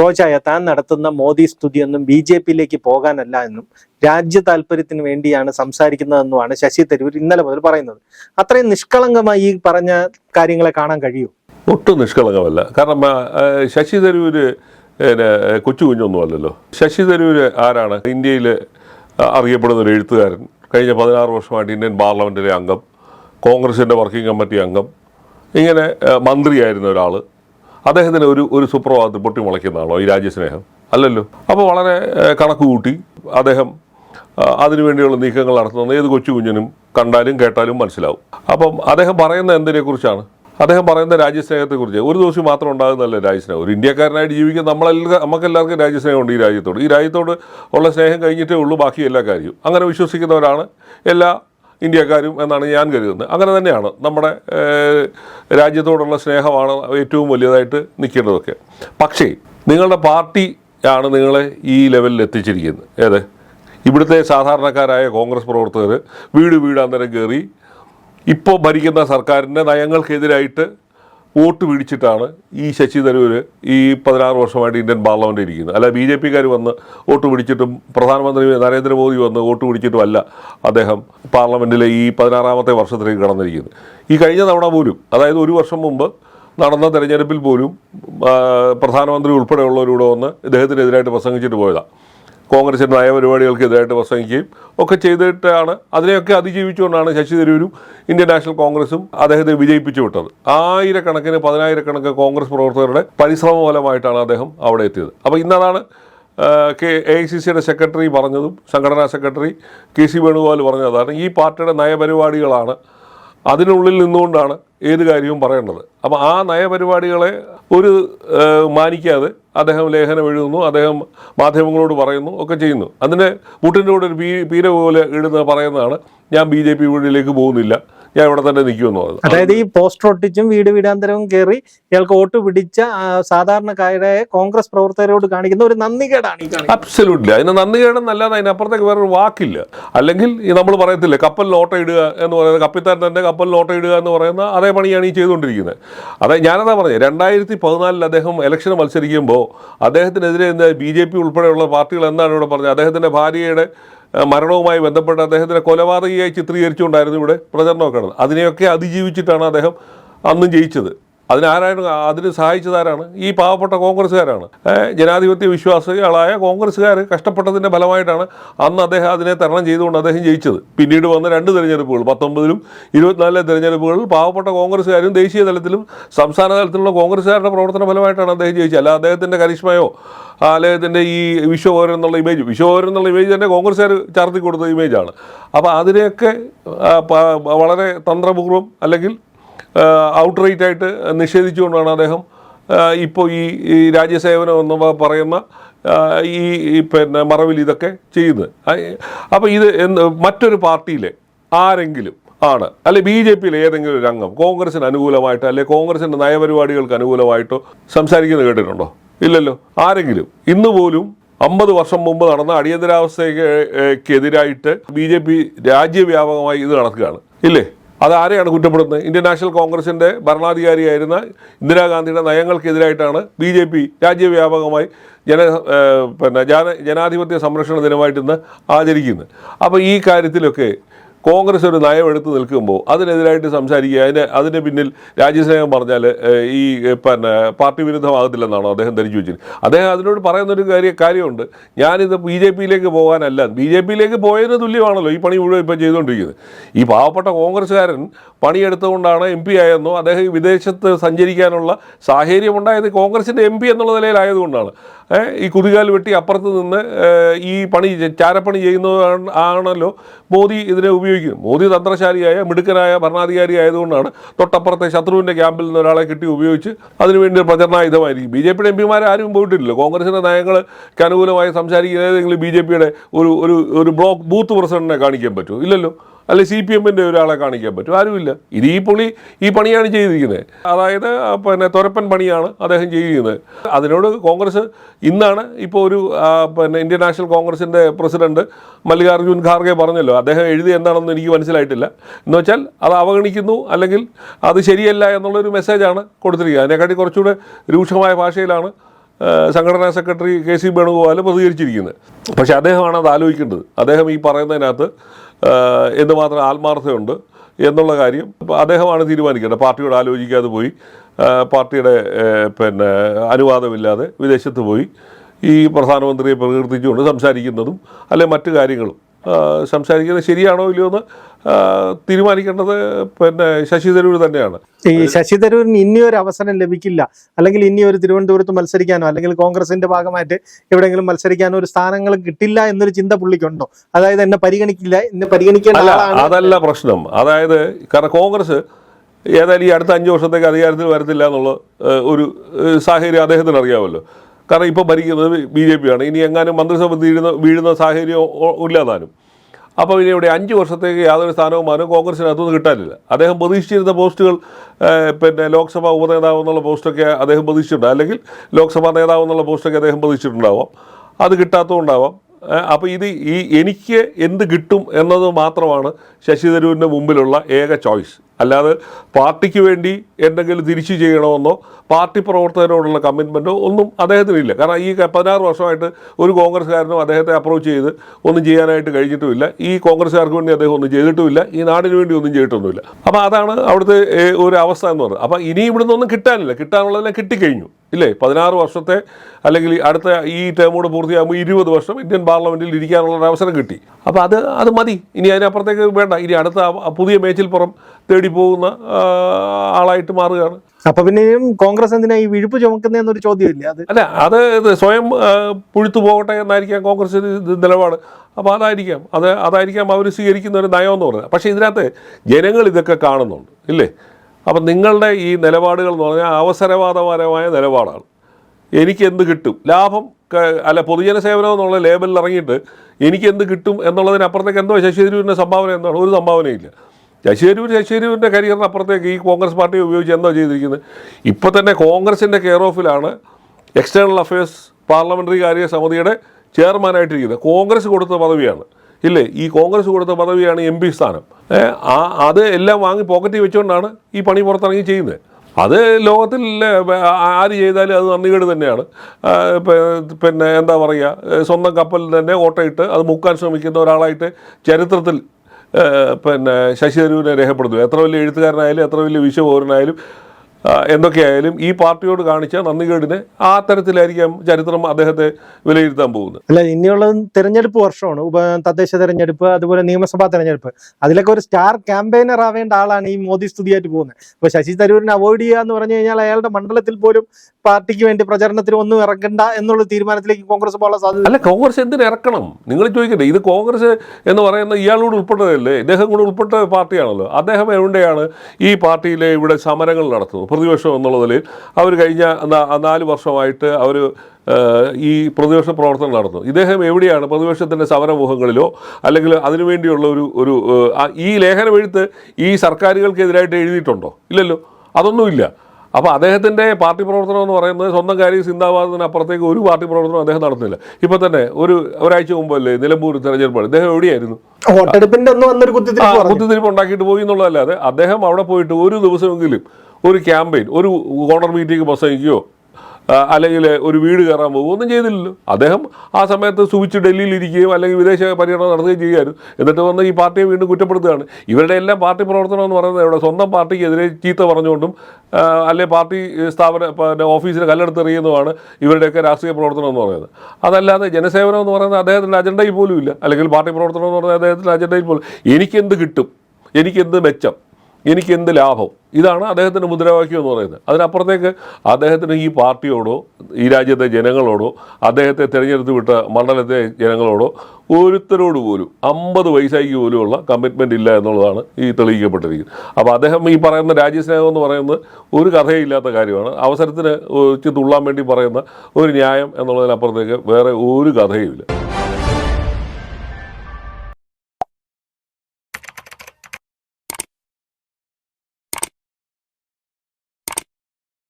റോജായ താൻ നടത്തുന്ന Modi സ്തുതിയൊന്നും B J പിയിലേക്ക് പോകാനല്ല എന്നും രാജ്യ താല്പര്യത്തിന് വേണ്ടിയാണ് സംസാരിക്കുന്നതെന്നുമാണ് ശശി തരൂർ ഇന്നലെ മുതൽ പറയുന്നത്. അത്രയും നിഷ്കളങ്കമായി ഈ പറഞ്ഞ കാര്യങ്ങളെ കാണാൻ കഴിയൂ ഒട്ടും നിഷ്കളങ്കമല്ല. കാരണം ശശി തരൂര് കൊച്ചു കുഞ്ഞൊന്നും അല്ലല്ലോ ശശി തരൂര് ആരാണ്? ഇന്ത്യയിൽ അറിയപ്പെടുന്ന ഒരു എഴുത്തുകാരൻ. കഴിഞ്ഞ പതിനാറ് വർഷമായിട്ട് ഇന്ത്യൻ പാർലമെന്റിലെ അംഗം കോൺഗ്രസിന്റെ വർക്കിംഗ് കമ്മിറ്റി അംഗം ഇങ്ങനെ മന്ത്രിയായിരുന്ന ഒരാൾ അദ്ദേഹത്തിന് ഒരു ഒരു സുപ്രഭാതത്തിൽ പൊട്ടി മുളയ്ക്കുന്നതാണോ ഈ രാജ്യസ്നേഹം? അല്ലല്ലോ. അപ്പോൾ വളരെ കണക്ക് കൂട്ടി അദ്ദേഹം അതിനുവേണ്ടിയുള്ള നീക്കങ്ങൾ നടത്തുന്നത് ഏത് കൊച്ചു കുഞ്ഞിനും കണ്ടാലും കേട്ടാലും മനസ്സിലാവും. അപ്പം അദ്ദേഹം പറയുന്ന എന്തിനെക്കുറിച്ചാണ്? അദ്ദേഹം പറയുന്ന രാജ്യസ്നേഹത്തെക്കുറിച്ച്. ഒരു ദിവസം മാത്രം ഉണ്ടാകുന്നതല്ല രാജ്യസ്നേഹം? ഒരു ഇന്ത്യക്കാരനായിട്ട് ജീവിക്കുന്ന നമ്മളെല്ലാം നമുക്കെല്ലാവർക്കും രാജ്യസ്നേഹമുണ്ട് ഈ രാജ്യത്തോട്. ഈ രാജ്യത്തോട് ഉള്ള സ്നേഹം കഴിഞ്ഞിട്ടേ ഉള്ളൂ ബാക്കി എല്ലാ കാര്യവും. അങ്ങനെ വിശ്വസിക്കുന്നവരാണ് എല്ലാ ഇന്ത്യക്കാരും എന്നാണ് ഞാൻ കരുതുന്നത്. അങ്ങനെ തന്നെയാണ് നമ്മുടെ രാജ്യത്തോടുള്ള സ്നേഹമാണ് ഏറ്റവും വലിയതായിട്ട് നിൽക്കേണ്ടതൊക്കെ. പക്ഷേ നിങ്ങളുടെ പാർട്ടി ആണ് നിങ്ങളെ ഈ ലെവലിൽ എത്തിച്ചിരിക്കുന്നത്. ഏത്? ഇവിടുത്തെ സാധാരണക്കാരായ കോൺഗ്രസ് പ്രവർത്തകർ വീട് വീടാന്തരം കയറി ഇപ്പോൾ ഭരിക്കുന്ന സർക്കാരിന്റെ നയങ്ങൾക്കെതിരായിട്ട് വോട്ട് പിടിച്ചിട്ടാണ് ഈ ശശി തരൂര് ഈ പതിനാറ് വർഷമായിട്ട് ഇന്ത്യൻ പാർലമെന്റ് ഇരിക്കുന്നത്. അല്ല ബി ജെ പിക്കാർ വന്ന് വോട്ട് പിടിച്ചിട്ടും പ്രധാനമന്ത്രി നരേന്ദ്രമോദി വന്ന് വോട്ട് പിടിച്ചിട്ടുമല്ല അദ്ദേഹം പാർലമെന്റിലെ ഈ പതിനാറാമത്തെ വർഷത്തിലേക്ക് കടന്നിരിക്കുന്നത്. ഈ കഴിഞ്ഞ തവണ പോലും അതായത് ഒരു വർഷം മുമ്പ് നടന്ന തെരഞ്ഞെടുപ്പിൽ പോലും പ്രധാനമന്ത്രി ഉൾപ്പെടെയുള്ളവരൂടെ വന്ന് ഇദ്ദേഹത്തിനെതിരായിട്ട് പ്രസംഗിച്ചിട്ട് പോയതാണ് കോൺഗ്രസിന്റെ നയപരിപാടികൾക്കെതിരായിട്ട് പ്രസംഗിക്കുകയും ഒക്കെ ചെയ്തിട്ടാണ്. അതിനെയൊക്കെ അതിജീവിച്ചുകൊണ്ടാണ് ശശി തരൂരും ഇന്ത്യൻ നാഷണൽ കോൺഗ്രസും അദ്ദേഹത്തെ വിജയിപ്പിച്ചു വിട്ടത്. ആയിരക്കണക്കിന് പതിനായിരക്കണക്കിന് കോൺഗ്രസ് പ്രവർത്തകരുടെ പരിശ്രമ ഫലമായിട്ടാണ് അദ്ദേഹം അവിടെ എത്തിയത്. അപ്പോൾ ഇന്നതാണ് കെ എ ഐ സി സിയുടെ സെക്രട്ടറി പറഞ്ഞതും സംഘടനാ സെക്രട്ടറി കെ സി വേണുഗോപാൽ പറഞ്ഞതാണ് ഈ പാർട്ടിയുടെ നയപരിപാടികളാണ് അതിനുള്ളിൽ നിന്നുകൊണ്ടാണ് ഏത് കാര്യവും പറയേണ്ടത്. അപ്പോൾ ആ നയപരിപാടികളെ ഒരു മാനിക്കാതെ അദ്ദേഹം ലേഖനം എഴുതുന്നു അദ്ദേഹം മാധ്യമങ്ങളോട് പറയുന്നു ഒക്കെ ചെയ്യുന്നു. അതിന് പുട്ടിന്റെ കൂടെ ഒരു പീ പീര പോലെ ഇടുന്ന പറയുന്നതാണ് ഞാൻ ബി ജെ പി വീടിലേക്ക് പോകുന്നില്ല ഞാൻ ഇവിടെ തന്നെ നിൽക്കുമെന്ന് പറഞ്ഞു അതായത് ഈ പോസ്റ്റർ ഒട്ടിച്ചും വീട് വീടാന്തരവും കയറി ഇയാൾക്ക് വോട്ട് പിടിച്ച സാധാരണക്കാരുടെ കോൺഗ്രസ് പ്രവർത്തകരോട് കാണിക്കുന്ന ഒരു നന്ദികേടാണ് അബ്സല്യൂട്ട്ലി. അതിന് നന്ദി കേടെന്നല്ലാതെ അതിനപ്പുറത്തേക്ക് വേറൊരു വാക്കില്ല. അല്ലെങ്കിൽ നമ്മൾ പറയത്തില്ലേ കപ്പൽ നോട്ട ഇടുക എന്ന് പറയുന്നത് കപ്പിത്താൻ തന്നെ കപ്പൽ നോട്ട ഇടുക എന്ന് പറയുന്ന അതേ പണിയാണ് ഈ ചെയ്തുകൊണ്ടിരിക്കുന്നത്. അതെ ഞാനതാ പറഞ്ഞത് രണ്ടായിരത്തി പതിനാലിൽ അദ്ദേഹം ഇലക്ഷന് മത്സരിക്കുമ്പോൾ അദ്ദേഹത്തിനെതിരെ എന്താ ബി ജെ പി ഉൾപ്പെടെയുള്ള പാർട്ടികൾ എന്താണ് ഇവിടെ പറഞ്ഞത്? അദ്ദേഹത്തിന്റെ ഭാര്യയുടെ മരണവുമായി ബന്ധപ്പെട്ട് അദ്ദേഹത്തിനെ കൊലപാതകയായി ചിത്രീകരിച്ചുകൊണ്ടായിരുന്നു ഇവിടെ പ്രചരണമൊക്കെ നടന്നത്. അതിനെയൊക്കെ അതിജീവിച്ചിട്ടാണ് അദ്ദേഹം അന്നും ജയിച്ചത്. അതിനാരാണ് അതിന് സഹായിച്ചതാരാണ്? ഈ പാവപ്പെട്ട കോൺഗ്രസ്സുകാരാണ്. ജനാധിപത്യ വിശ്വാസികളായ കോൺഗ്രസ്സുകാർ കഷ്ടപ്പെട്ടതിന്റെ ഫലമായിട്ടാണ് അന്ന് അദ്ദേഹം അതിനെ തരണം ചെയ്തുകൊണ്ട് അദ്ദേഹം ജയിച്ചത്. പിന്നീട് വന്ന രണ്ട് തെരഞ്ഞെടുപ്പുകൾ പത്തൊമ്പതിലും ഇരുപത്തിനാലിലെ തെരഞ്ഞെടുപ്പുകളിൽ പാവപ്പെട്ട കോൺഗ്രസ്സുകാരും ദേശീയ തലത്തിലും സംസ്ഥാന തലത്തിലുള്ള കോൺഗ്രസ്സുകാരുടെ പ്രവർത്തന ഫലമായിട്ടാണ് അദ്ദേഹം ജയിച്ചത്. അല്ല അദ്ദേഹത്തിന്റെ കരിഷ്മയോ അദ്ദേഹത്തിന്റെ ഈ വിശ്വപൗരൻ എന്നുള്ള ഇമേജ് വിശ്വപൗരൻ എന്നുള്ള ഇമേജ് തന്നെ കോൺഗ്രസ്സുകാർ ചാർത്തി കൊടുത്ത ഇമേജാണ്. അപ്പോൾ അതിനെയൊക്കെ വളരെ തന്ത്രപൂർവം അല്ലെങ്കിൽ ഔട്ട് റേറ്റ് ആയിട്ട് നിഷേധിച്ചുകൊണ്ടാണ് അദ്ദേഹം ഇപ്പോൾ ഈ രാജ്യസേവനം എന്ന് പറയുന്ന ഈ പിന്നെ മറവിൽ ഇതൊക്കെ ചെയ്യുന്നത്. അപ്പോൾ ഇത് മറ്റൊരു പാർട്ടിയിലെ ആരെങ്കിലും ആണ് അല്ലെ ബി ജെ പിയിലെ ഏതെങ്കിലും ഒരു അംഗം കോൺഗ്രസിന് അനുകൂലമായിട്ടോ അല്ലെ കോൺഗ്രസിന്റെ നയപരിപാടികൾക്ക് അനുകൂലമായിട്ടോ സംസാരിക്കുന്നത് കേട്ടിട്ടുണ്ടോ? ഇല്ലല്ലോ. ആരെങ്കിലും ഇന്ന് പോലും അമ്പത് വർഷം മുമ്പ് നടന്ന അടിയന്തരാവസ്ഥയ്ക്കെതിരായിട്ട് ബി ജെ പി രാജ്യവ്യാപകമായി ഇത് നടക്കുകയാണ്. ഇല്ലേ? അത് ആരെയാണ് കുറ്റപ്പെടുന്നത്? ഇന്ത്യൻ നാഷണൽ കോൺഗ്രസിന്റെ ഭരണാധികാരിയായിരുന്ന ഇന്ദിരാഗാന്ധിയുടെ നയങ്ങൾക്കെതിരായിട്ടാണ് ബി ജെ പി രാജ്യവ്യാപകമായി ജന പിന്നെ ജന ജനാധിപത്യ സംരക്ഷണ ദിനമായിട്ട് ഇന്ന് ആചരിക്കുന്നത്. അപ്പോൾ ഈ കാര്യത്തിലൊക്കെ കോൺഗ്രസ് ഒരു നയമെടുത്ത് നിൽക്കുമ്പോൾ അതിനെതിരായിട്ട് സംസാരിക്കുക. അതിന് അതിന് പിന്നിൽ രാജ്യസ്നേഹം പറഞ്ഞാൽ ഈ പിന്നെ പാർട്ടി വിരുദ്ധമാകത്തില്ലെന്നാണോ അദ്ദേഹം ധരിച്ചു വെച്ചത് അദ്ദേഹം അതിനോട് പറയുന്നൊരു കാര്യ കാര്യമുണ്ട്. ഞാനിത് ബി ജെ പിയിലേക്ക് പോകാനല്ല. ബി ജെ പിയിലേക്ക് പോയതിന് തുല്യമാണല്ലോ ഈ പണി മുഴുവൻ ഇപ്പം ചെയ്തുകൊണ്ടിരിക്കുന്നത്. ഈ പാവപ്പെട്ട കോൺഗ്രസ്സുകാരൻ പണിയെടുത്തുകൊണ്ടാണ് എം പി ആയെന്നോ അദ്ദേഹം വിദേശത്ത് സഞ്ചരിക്കാനുള്ള സാഹചര്യമുണ്ടായത് കോൺഗ്രസിന്റെ എം പി എന്നുള്ള നിലയിലായതുകൊണ്ടാണ്. ഈ കുതികാൽ വെട്ടി അപ്പുറത്ത് നിന്ന് ഈ പണി ചാരപ്പണി ചെയ്യുന്നതാണ് ആണല്ലോ മോദി ഇതിനെ ഉപയോഗിക്കുന്നത് മോദി തന്ത്രശാലിയായ മിടുക്കനായ ഭരണാധികാരി ആയതുകൊണ്ടാണ് തൊട്ടപ്പുറത്തെ ശത്രുവിന്റെ ക്യാമ്പിൽ നിന്ന് ഒരാളെ കിട്ടി ഉപയോഗിച്ച് അതിനുവേണ്ടി പ്രചരണായുധമായിരിക്കും. ബി ജെ പിയുടെ എം പിമാർ ആരും പോയിട്ടില്ലല്ലോ കോൺഗ്രസിന്റെ നയങ്ങൾക്ക് അനുകൂലമായി സംസാരിക്കുന്ന ഏതെങ്കിലും ബി ജെ പിയുടെ ഒരു ഒരു ബ്ലോക്ക് ബൂത്ത് പ്രസിഡന്റിനെ കാണിക്കാൻ പറ്റുമോ? ഇല്ലല്ലോ. അല്ലെ സി പി എമ്മിന്റെ ഒരാളെ കാണിക്കാൻ പറ്റും. ആരുമില്ല. ഇത് ഈ പുള്ളി ഈ പണിയാണ് ചെയ്തിരിക്കുന്നത് അതായത് പിന്നെ തുരപ്പൻ പണിയാണ് അദ്ദേഹം ചെയ്യുന്നത് അതിനോട് കോൺഗ്രസ് ഇന്നാണ് ഇപ്പോൾ ഒരു പിന്നെ ഇന്ത്യൻ നാഷണൽ കോൺഗ്രസിന്റെ പ്രസിഡന്റ് മല്ലികാർജുൻ ഖാർഗെ പറഞ്ഞല്ലോ. അദ്ദേഹം എഴുതി എന്താണെന്ന് എനിക്ക് മനസ്സിലായിട്ടില്ല. എന്ന് വെച്ചാൽ അത് അവഗണിക്കുന്നു അല്ലെങ്കിൽ അത് ശരിയല്ല എന്നുള്ളൊരു മെസ്സേജാണ് കൊടുത്തിരിക്കുന്നത്. അതിനെക്കാട്ടി കുറച്ചുകൂടെ രൂക്ഷമായ ഭാഷയിലാണ് സംഘടനാ സെക്രട്ടറി കെ സി വേണുഗോപാൽ പ്രതികരിച്ചിരിക്കുന്നത് പക്ഷേ അദ്ദേഹമാണ് അത് ആലോചിക്കേണ്ടത്. അദ്ദേഹം ഈ പറയുന്നതിനകത്ത് ആ, എന്തുമാത്രം ആത്മാർത്ഥതയുണ്ട് എന്നുള്ള കാര്യം അദ്ദേഹമാണ് തീരുമാനിക്കേണ്ടത്. പാർട്ടിയോട് ആലോചിക്കാതെ പോയി. പാർട്ടിയുടെ പിന്നെ അനുവാദമില്ലാതെ വിദേശത്ത് പോയി. ഈ പ്രധാനമന്ത്രിയെ പ്രകീർത്തിച്ചുകൊണ്ട് സംസാരിക്കുന്നതും അല്ലെ മറ്റു കാര്യങ്ങളും സംസാരിക്കുന്നത് ശരിയാണോ ഇല്ലയോ എന്ന് തീരുമാനിക്കേണ്ടത് പിന്നെ ശശി തരൂർ തന്നെയാണ്. ഈ ശശി തരൂരിന് ഇനിയൊരു അവസരം ലഭിക്കില്ല. അല്ലെങ്കിൽ ഇനി ഒരു തിരുവനന്തപുരത്ത് മത്സരിക്കാനോ അല്ലെങ്കിൽ കോൺഗ്രസിന്റെ ഭാഗമായിട്ട് എവിടെയെങ്കിലും മത്സരിക്കാനോ ഒരു സ്ഥാനങ്ങൾ കിട്ടില്ല എന്നൊരു ചിന്ത പുള്ളിക്കുണ്ടോ? അതായത് എന്നെ പരിഗണിക്കില്ല എന്നെ പരിഗണിക്കേണ്ട അതല്ല പ്രശ്നം. അതായത് കാരണം കോൺഗ്രസ് ഏതായാലും ഈ അടുത്ത അഞ്ച് വർഷത്തേക്ക് അധികാരത്തിൽ വരത്തില്ല എന്നുള്ള ഒരു സാഹചര്യം അദ്ദേഹത്തിന് അറിയാമല്ലോ. കാരണം ഇപ്പോൾ ഭരിക്കുന്നത് ബി ജെ പി ആണ് ഇനി എങ്ങാനും മന്ത്രിസഭ വീഴുന്ന വീഴുന്ന സാഹചര്യം ഇല്ലാതാനും അപ്പോൾ ഇനി ഇവിടെ അഞ്ച് വർഷത്തേക്ക് യാതൊരു സ്ഥാനവുമാനും കോൺഗ്രസിനകത്തുനിന്ന് കിട്ടാനില്ല. അദ്ദേഹം പ്രതീക്ഷിച്ചിരുന്ന പോസ്റ്റുകൾ പിന്നെ ലോക്സഭാ ഉപനേതാവ് എന്നുള്ള പോസ്റ്റൊക്കെ അദ്ദേഹം പ്രതീക്ഷിച്ചിട്ടുണ്ട്. അല്ലെങ്കിൽ ലോക്സഭാ നേതാവ് എന്നുള്ള പോസ്റ്റൊക്കെ അദ്ദേഹം പ്രതീക്ഷിച്ചിട്ടുണ്ടാവാം. അത് കിട്ടാത്തതുകൊണ്ടാവാം. അപ്പോൾ ഇത് ഈ എനിക്ക് എന്ത് കിട്ടും എന്നത് മാത്രമാണ് ശശി തരൂരിന്റെ മുമ്പിലുള്ള ഏക ചോയ്സ്. അല്ലാതെ പാർട്ടിക്ക് വേണ്ടി എന്തെങ്കിലും തിരിച്ചു ചെയ്യണമെന്നോ പാർട്ടി പ്രവർത്തകരോടുള്ള കമ്മിറ്റ്മെന്റോ ഒന്നും അദ്ദേഹത്തിനില്ല കാരണം ഈ പതിനാറ് വർഷമായിട്ട് ഒരു കോൺഗ്രസ്സുകാരനും അദ്ദേഹത്തെ അപ്രോച്ച് ചെയ്ത് ഒന്നും ചെയ്യാനായിട്ട് കഴിഞ്ഞിട്ടുമില്ല. ഈ കോൺഗ്രസ്സുകാർക്ക് വേണ്ടി അദ്ദേഹം ഒന്നും ചെയ്തിട്ടുമില്ല. ഈ നാടിന് വേണ്ടി ഒന്നും ചെയ്തിട്ടൊന്നുമില്ല. അപ്പോൾ അതാണ് അവിടുത്തെ ഒരു അവസ്ഥ എന്ന് പറയുന്നത്. അപ്പോൾ ഇനി ഇവിടുന്ന് ഒന്നും കിട്ടാനില്ല. കിട്ടാനുള്ളതെല്ലാം കിട്ടിക്കഴിഞ്ഞു. ഇല്ലേ? പതിനാറ് വർഷത്തെ അല്ലെങ്കിൽ അടുത്ത ഈ ടേം കൂടെ പൂർത്തിയാകുമ്പോൾ ഇരുപത് വർഷം ഇന്ത്യൻ പാർലമെന്റിൽ ഇരിക്കാനുള്ള ഒരു അവസരം കിട്ടി. അപ്പോൾ അത് അത് മതി. ഇനി അതിനപ്പുറത്തേക്ക് വേണ്ട. ഇനി അടുത്ത പുതിയ മേച്ചിൽപ്പുറം തേടി പോകുന്ന ആളായിട്ട് മാറുകയാണ്. അപ്പൊ പിന്നെയും കോൺഗ്രസ് എന്തിനാ ഈ വിഴുപ്പ് ചുമക്കുന്നതെന്നൊരു ചോദ്യമില്ല അത്? അല്ല അത് സ്വയം പുഴുത്തു പോകട്ടെ എന്നായിരിക്കാം കോൺഗ്രസ് നിലപാട്. അപ്പോൾ അതായിരിക്കാം. അത് അതായിരിക്കാം അവർ സ്വീകരിക്കുന്ന ഒരു നയം എന്ന് പറയുന്നത് പക്ഷേ ഇതിനകത്ത് ജനങ്ങൾ ഇതൊക്കെ കാണുന്നുണ്ട്. ഇല്ലേ? അപ്പം നിങ്ങളുടെ ഈ നിലപാടുകൾ എന്ന് പറഞ്ഞാൽ അവസരവാദപരമായ നിലപാടാണ്. എനിക്ക് എന്ത് കിട്ടും? ലാഭം അല്ല പൊതുജന സേവനം എന്നുള്ള ലേബലിൽ ഇറങ്ങിയിട്ട് എനിക്ക് എന്ത് കിട്ടും എന്നുള്ളതിനപ്പുറത്തേക്ക് എന്തോ ശശി തരൂരിന്റെ സംഭാവന എന്താണ്? ഒരു സംഭാവനയില്ല. ശശി തരൂർ ശശി തരൂരിന്റെ കരിയറിന് അപ്പുറത്തേക്ക് ഈ കോൺഗ്രസ് പാർട്ടി ഉപയോഗിച്ച് എന്തോ ചെയ്തിരിക്കുന്നത്? ഇപ്പോൾ തന്നെ കോൺഗ്രസിന്റെ കെയർ ഓഫിലാണ് എക്സ്റ്റേണൽ അഫയേഴ്സ് പാർലമെന്ററി കാര്യ സമിതിയുടെ ചെയർമാനായിട്ടിരിക്കുന്നത് കോൺഗ്രസ് കൊടുത്ത പദവിയാണ്. ഇല്ലേ? ഈ കോൺഗ്രസ് കൊടുത്ത പദവിയാണ് എം പി സ്ഥാനം. ആ അത് എല്ലാം വാങ്ങി പോക്കറ്റിൽ വെച്ചുകൊണ്ടാണ് ഈ പണി പുറത്തിറങ്ങി ചെയ്യുന്നത്. അത് ലോകത്തിൽ ആര് ചെയ്താലും അത് നന്ദികേട് തന്നെയാണ്. പിന്നെ എന്താ പറയുക സ്വന്തം കപ്പലിൽ തന്നെ ഓട്ടയിട്ട് അത് മുക്കാൻ ശ്രമിക്കുന്ന ഒരാളായിട്ട് ചരിത്രത്തിൽ പിന്നെ ശശി തരൂരിനെ രേഖപ്പെടുത്തും. എത്ര വലിയ എഴുത്തുകാരനായാലും എത്ര വലിയ വിശ്വപൗരനായാലും എന്തൊക്കെയായാലും ഈ പാർട്ടിയോട് കാണിച്ച നന്ദികേടിനെ ആ തരത്തിലായിരിക്കാം ചരിത്രം അദ്ദേഹത്തെ വിലയിരുത്താൻ പോകുന്നത്. അല്ല ഇനിയുള്ള തെരഞ്ഞെടുപ്പ് വർഷമാണ്. ഉപ തദ്ദേശ തെരഞ്ഞെടുപ്പ് അതുപോലെ നിയമസഭാ തെരഞ്ഞെടുപ്പ്. അതിലൊക്കെ ഒരു സ്റ്റാർ ക്യാമ്പയിനർ ആവേണ്ട ആളാണ് ഈ മോദി സ്തുതിയായിട്ട് പോകുന്നത്. ഇപ്പൊ ശശി തരൂരിനെ അവോയ്ഡ് ചെയ്യുക എന്ന് പറഞ്ഞു കഴിഞ്ഞാൽ അയാളുടെ മണ്ഡലത്തിൽ പോലും പാർട്ടിക്ക് വേണ്ടി പ്രചരണത്തിന് ഒന്നും ഇറക്കണ്ട എന്നുള്ള തീരുമാനത്തിലേക്ക് കോൺഗ്രസ് പോകാൻ സാധ്യത അല്ല കോൺഗ്രസ് എന്തിനു ഇറക്കണം? നിങ്ങൾ ചോദിക്കട്ടെ ഇത് കോൺഗ്രസ് എന്ന് പറയുന്ന ഇയാളോട് ഉൾപ്പെട്ടതല്ലേ? ഇദ്ദേഹം കൂടെ ഉൾപ്പെട്ട പാർട്ടിയാണല്ലോ. അദ്ദേഹം എവിടെയാണ് ഈ പാർട്ടിയിലെ ഇവിടെ സമരങ്ങൾ നടത്തുന്നത്? പ്രതിപക്ഷം എന്നുള്ളതിൽ അവർ കഴിഞ്ഞ നാല് വർഷമായിട്ട് അവർ ഈ പ്രതിപക്ഷ പ്രവർത്തനം നടന്നു ഇദ്ദേഹം എവിടെയാണ് പ്രതിപക്ഷത്തിന്റെ സമരമുഖങ്ങളിലോ അല്ലെങ്കിൽ അതിനുവേണ്ടിയുള്ള ഒരു ഒരു ഈ ലേഖനം എഴുത്ത് ഈ സർക്കാരുകൾക്കെതിരായിട്ട് എഴുതിയിട്ടുണ്ടോ? ഇല്ലല്ലോ. അതൊന്നുമില്ല. അപ്പോൾ അദ്ദേഹത്തിന്റെ പാർട്ടി പ്രവർത്തനം എന്ന് പറയുന്നത് സ്വന്തം കാര്യം സിന്ദാബാദിനപ്പുറത്തേക്ക് ഒരു പാർട്ടി പ്രവർത്തനം അദ്ദേഹം നടത്തുന്നില്ല. ഇപ്പോൾ തന്നെ ഒരു ഒരാഴ്ച മുമ്പല്ലേ നിലമ്പൂർ തെരഞ്ഞെടുപ്പാണ് ഇദ്ദേഹം എവിടെയായിരുന്നു? പറഞ്ഞു. കുത്തിത്തിരിപ്പ് ഉണ്ടാക്കിയിട്ട് പോയി എന്നുള്ളതല്ലാതെ അദ്ദേഹം അവിടെ പോയിട്ട് ഒരു ദിവസമെങ്കിലും ഒരു ക്യാമ്പയിൻ ഒരു ഓണർ മീറ്റിംഗ് പ്രസംഗിക്കുകയോ അല്ലെങ്കിൽ ഒരു വീട് കയറാൻ പോകുകയോ ഒന്നും ചെയ്തില്ലല്ലോ. അദ്ദേഹം ആ സമയത്ത് സുവിച്ച് ഡൽഹിയിൽ ഇരിക്കുകയും അല്ലെങ്കിൽ വിദേശ പര്യടനം നടത്തുകയും ചെയ്യുമായിരുന്നു എന്നിട്ട് വന്ന് ഈ പാർട്ടിയെ വീണ്ടും കുറ്റപ്പെടുത്തുകയാണ്. ഇവരുടെ എല്ലാം പാർട്ടി പ്രവർത്തനം എന്ന് പറയുന്നത് ഇവിടെ സ്വന്തം പാർട്ടിക്കെതിരെ ചീത്ത പറഞ്ഞുകൊണ്ടും ആ, അല്ലെ പാർട്ടി സ്ഥാപന പിന്നെ ഓഫീസിൽ കല്ലെടുത്തെറിയുന്നതുമാണ് ഇവരുടെയൊക്കെ രാഷ്ട്രീയ പ്രവർത്തനം എന്ന് പറയുന്നത്. അതല്ലാതെ ജനസേവനം എന്ന് പറയുന്നത് അദ്ദേഹത്തിന്റെ അജണ്ടയിൽ പോലും ഇല്ല. അല്ലെങ്കിൽ പാർട്ടി പ്രവർത്തനം എന്ന് പറയുന്നത് അദ്ദേഹത്തിന്റെ അജണ്ടയിൽ പോലും എനിക്കെന്ത് കിട്ടും? എനിക്കെന്ത് മെച്ചം? എനിക്ക് എന്ത് ലാഭം? ഇതാണ് അദ്ദേഹത്തിന്റെ മുദ്രാവാക്യം എന്ന് പറയുന്നത്. അതിനപ്പുറത്തേക്ക് അദ്ദേഹത്തിന് ഈ പാർട്ടിയോടോ ഈ രാജ്യത്തെ ജനങ്ങളോടോ അദ്ദേഹത്തെ തിരഞ്ഞെടുത്ത് വിട്ട മണ്ഡലത്തെ ജനങ്ങളോടോ ഒരുത്തരോട് പോലും അമ്പത് പൈസയ്ക്ക് പോലുമുള്ള കമ്മിറ്റ്മെന്റ് ഇല്ല എന്നുള്ളതാണ് ഈ തെളിയിക്കപ്പെട്ടിരിക്കുന്നത്. അപ്പോൾ അദ്ദേഹം ഈ പറയുന്ന രാജ്യസ്നേഹം എന്ന് പറയുന്നത് ഒരു കഥയില്ലാത്ത കാര്യമാണ്. അവസരത്തിന് വെച്ച് തുള്ളാൻ വേണ്ടി പറയുന്ന ഒരു ന്യായം എന്നുള്ളതിനപ്പുറത്തേക്ക് വേറെ ഒരു കഥയുമില്ല.